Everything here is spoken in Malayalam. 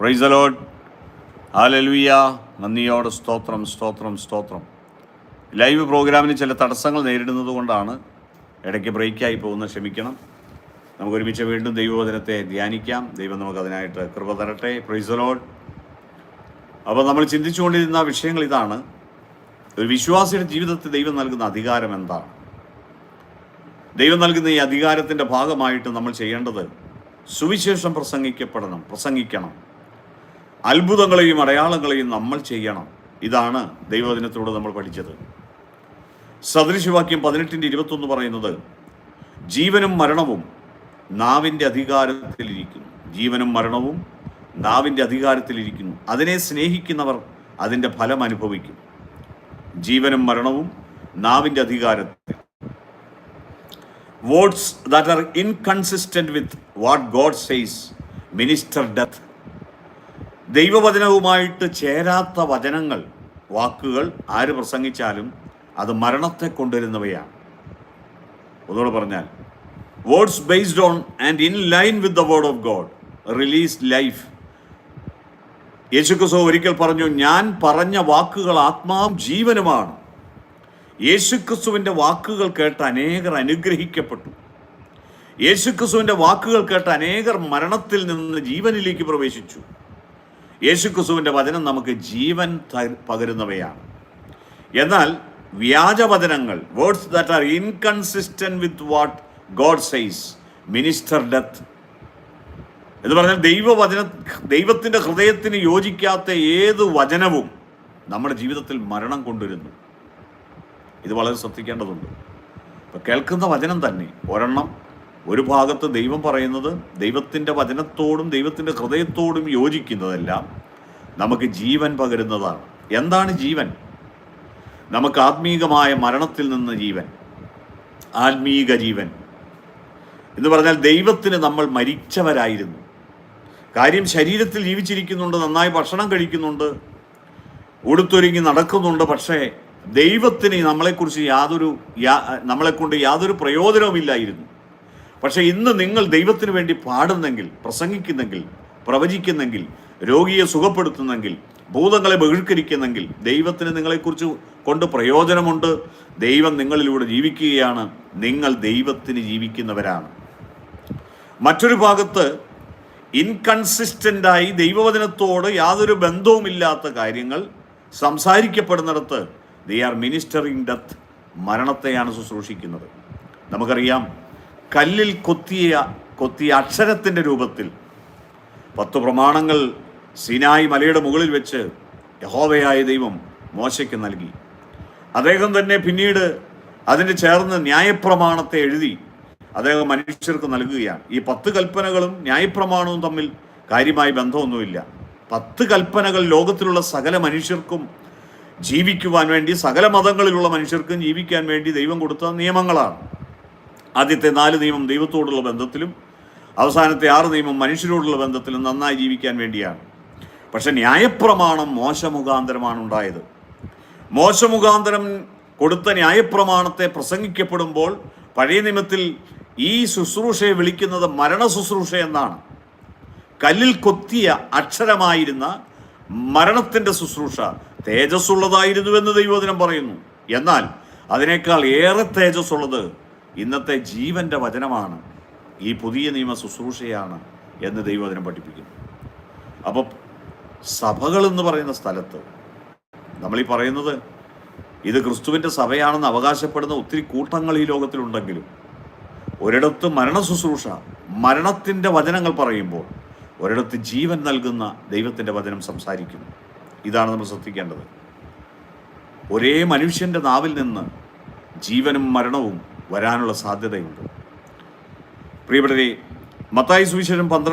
പ്രൈസ് അലോഡ് ഹാലലുയ നന്ദിയോട് സ്തോത്രം സ്തോത്രം സ്തോത്രം. ലൈവ് പ്രോഗ്രാമിന് ചില തടസ്സങ്ങൾ നേരിടുന്നത് കൊണ്ടാണ് ഇടയ്ക്ക് ബ്രേക്കായി പോകുന്ന ക്ഷമിക്കണം. നമുക്ക് ഒരുമിച്ച് വീണ്ടും ദൈവവചനത്തെ ധ്യാനിക്കാം. ദൈവം നമുക്ക് അതിനായിട്ട് കൃപ തരട്ടെ. പ്രൈസ് അലോട്ട് അപ്പോൾ നമ്മൾ ചിന്തിച്ചുകൊണ്ടിരുന്ന വിഷയങ്ങൾ ഇതാണ്. ഒരു വിശ്വാസിയുടെ ജീവിതത്തിൽ ദൈവം നൽകുന്ന അധികാരം എന്താണ്? ദൈവം നൽകുന്ന ഈ അധികാരത്തിന്റെ ഭാഗമായിട്ട് നമ്മൾ ചെയ്യേണ്ടത് സുവിശേഷം പ്രസംഗിക്കപ്പെടണം പ്രസംഗിക്കണം. അത്ഭുതങ്ങളെയും അടയാളങ്ങളെയും നമ്മൾ ചെയ്യണം. ഇതാണ് ദൈവദിനത്തിലൂടെ നമ്മൾ പഠിച്ചത്. സദൃശവാക്യം പതിനെട്ടിന്റെ ഇരുപത്തൊന്ന് പറയുന്നത് ജീവനും മരണവും നാവിന്റെ അധികാരത്തിലിരിക്കുന്നു. ജീവനും മരണവും നാവിന്റെ അധികാരത്തിലിരിക്കുന്നു. അതിനെ സ്നേഹിക്കുന്നവർ അതിന്റെ ഫലം അനുഭവിക്കും. ജീവനും മരണവും നാവിന്റെ അധികാരത്തിൽ. Words that are inconsistent with what God says minister death ദൈവവചനവുമായിട്ട് ചേരാത്ത വചനങ്ങൾ വാക്കുകൾ ആര് പ്രസംഗിച്ചാലും അത് മരണത്തെ കൊണ്ടുവരുന്നവയാണ്. ഒന്നുകൂടെ പറഞ്ഞാൽ words based on and in line with the word of God release life യേശുക്രിസ്തു ഒരിക്കൽ പറഞ്ഞു ഞാൻ പറഞ്ഞ വാക്കുകൾ ആത്മാവും ജീവനുമാണ്. യേശുക്രിസ്തുവിന്റെ വാക്കുകൾ കേട്ട് അനേകർ അനുഗ്രഹിക്കപ്പെട്ടു. യേശുക്രിസ്തുവിന്റെ വാക്കുകൾ കേട്ട് അനേകർ മരണത്തിൽ നിന്ന് ജീവനിലേക്ക് പ്രവേശിച്ചു. യേശുക്രിസ്തുവിന്റെ വചനം നമുക്ക് ജീവൻ പകരുന്നവയാണ്. എന്നാൽ വ്യാജവചനങ്ങൾ words that are inconsistent with what God says minister death എന്ന് പറഞ്ഞാൽ ദൈവവചന ദൈവത്തിന്റെ ഹൃദയത്തിന് യോജിക്കാത്ത ഏത് വചനവും നമ്മുടെ ജീവിതത്തിൽ മരണം കൊണ്ടുവരുന്നു. ഇത് വളരെ ശ്രദ്ധിക്കേണ്ടതുണ്ട്. ഇപ്പം കേൾക്കുന്ന വചനം തന്നെ ഒരെണ്ണം ഒരു ഭാഗത്ത് ദൈവം പറയുന്നത് ദൈവത്തിന്റെ വചനത്തോടും ദൈവത്തിന്റെ ഹൃദയത്തോടും യോജിക്കുന്നതെല്ലാം നമുക്ക് ജീവൻ പകരുന്നതാണ്. എന്താണ് ജീവൻ? നമുക്ക് ആത്മീകമായ മരണത്തിൽ നിന്ന് ജീവൻ ആത്മീക ജീവൻ. എന്ന് പറഞ്ഞാൽ ദൈവത്തിന് നമ്മൾ മരിച്ചവരായിരുന്നു. കാര്യം ശരീരത്തിൽ ജീവിച്ചിരിക്കുന്നുണ്ട് നന്നായി ഭക്ഷണം കഴിക്കുന്നുണ്ട് ഉടുത്തൊരുങ്ങി നടക്കുന്നുണ്ട് പക്ഷേ ദൈവത്തിന് നമ്മളെക്കുറിച്ച് യാതൊരു നമ്മളെക്കൊണ്ട് യാതൊരു പ്രയോജനവുമില്ലായിരുന്നു. പക്ഷേ ഇന്ന് നിങ്ങൾ ദൈവത്തിന് വേണ്ടി പാടുന്നെങ്കിൽ പ്രസംഗിക്കുന്നെങ്കിൽ പ്രവചിക്കുന്നെങ്കിൽ രോഗിയെ സുഖപ്പെടുത്തുന്നെങ്കിൽ ഭൂതങ്ങളെ ബഹിഷ്കരിക്കുന്നെങ്കിൽ ദൈവത്തിന് നിങ്ങളെക്കുറിച്ച് കൊണ്ട് പ്രയോജനമുണ്ട്. ദൈവം നിങ്ങളിലൂടെ ജീവിക്കുകയാണ്. നിങ്ങൾ ദൈവത്തിന് ജീവിക്കുന്നവരാണ്. മറ്റൊരു ഭാഗത്ത് ഇൻകൺസിസ്റ്റന്റായി ദൈവവചനത്തോട് യാതൊരു ബന്ധവുമില്ലാത്ത കാര്യങ്ങൾ സംസാരിക്കപ്പെടുന്നിടത്ത് ദേ ആർ മിനിസ്റ്ററിങ് ഡെത്ത് മരണത്തെയാണ് ശുശ്രൂഷിക്കുന്നത്. നമുക്കറിയാം കല്ലിൽ കൊത്തിയ കൊത്തിയ അക്ഷരത്തിന്റെ രൂപത്തിൽ പത്ത് പ്രമാണങ്ങൾ സിനായി മലയുടെ മുകളിൽ വെച്ച് യഹോവയായ ദൈവം മോശയ്ക്ക് നൽകി. അദ്ദേഹം തന്നെ പിന്നീട് അതിന് ചേർന്ന് ന്യായപ്രമാണത്തെ എഴുതി അദ്ദേഹം മനുഷ്യർക്ക് നൽകുകയാണ്. ഈ പത്ത് കൽപ്പനകളും ന്യായപ്രമാണവും തമ്മിൽ കാര്യമായി ബന്ധമൊന്നുമില്ല. പത്ത് കൽപ്പനകൾ ലോകത്തിലുള്ള സകല മനുഷ്യർക്കും ജീവിക്കുവാൻ വേണ്ടി സകല മതങ്ങളിലുള്ള മനുഷ്യർക്കും ജീവിക്കാൻ വേണ്ടി ദൈവം കൊടുത്ത നിയമങ്ങളാണ്. ആദ്യത്തെ നാല് നിയമം ദൈവത്തോടുള്ള ബന്ധത്തിലും അവസാനത്തെ ആറ് നിയമം മനുഷ്യരോടുള്ള ബന്ധത്തിലും നന്നായി ജീവിക്കാൻ വേണ്ടിയാണ്. പക്ഷെ ന്യായപ്രമാണം മോശമുഖാന്തരമാണ് ഉണ്ടായത്. മോശമുഖാന്തരം കൊടുത്ത ന്യായപ്രമാണത്തെ പ്രസംഗിക്കപ്പെടുമ്പോൾ പഴയ നിയമത്തിൽ ഈ ശുശ്രൂഷയെ വിളിക്കുന്നത് മരണ ശുശ്രൂഷ എന്നാണ്. കല്ലിൽ കൊത്തിയ അക്ഷരമായിരുന്ന മരണത്തിന്റെ ശുശ്രൂഷ തേജസ്സുള്ളതായിരുന്നുവെന്ന് ദൈവവചനം പറയുന്നു. എന്നാൽ അതിനേക്കാൾ ഏറെ തേജസ്സുള്ളത് ഇന്നത്തെ ജീവന്റെ വചനമാണ് ഈ പുതിയ നിയമ ശുശ്രൂഷയാണ് എന്ന് ദൈവവചനം പഠിപ്പിക്കുന്നു. അപ്പോൾ സഭകൾ എന്ന് പറയുന്ന സ്ഥലത്ത് നമ്മളീ പറയുന്നത് ഇത് ക്രിസ്തുവിന്റെ സഭയാണെന്ന് അവകാശപ്പെടുന്ന ഒത്തിരി കൂട്ടങ്ങൾ ഈ ലോകത്തിലുണ്ടെങ്കിലും ഒരിടത്ത് മരണ ശുശ്രൂഷ മരണത്തിന്റെ വചനങ്ങൾ പറയുമ്പോൾ ഒരിടത്ത് ജീവൻ നൽകുന്ന ദൈവത്തിന്റെ വചനം സംസാരിക്കുന്നു. ഇതാണ് നമ്മൾ ശ്രദ്ധിക്കേണ്ടത്. ഒരേ മനുഷ്യന്റെ നാവിൽ നിന്ന് ജീവനും മരണവും വരാനുള്ള സാധ്യതയുണ്ട്. പ്രിയപ്പെട്ടവരെ മത്തായി സുവിശേഷം പന്ത്രണ്ട്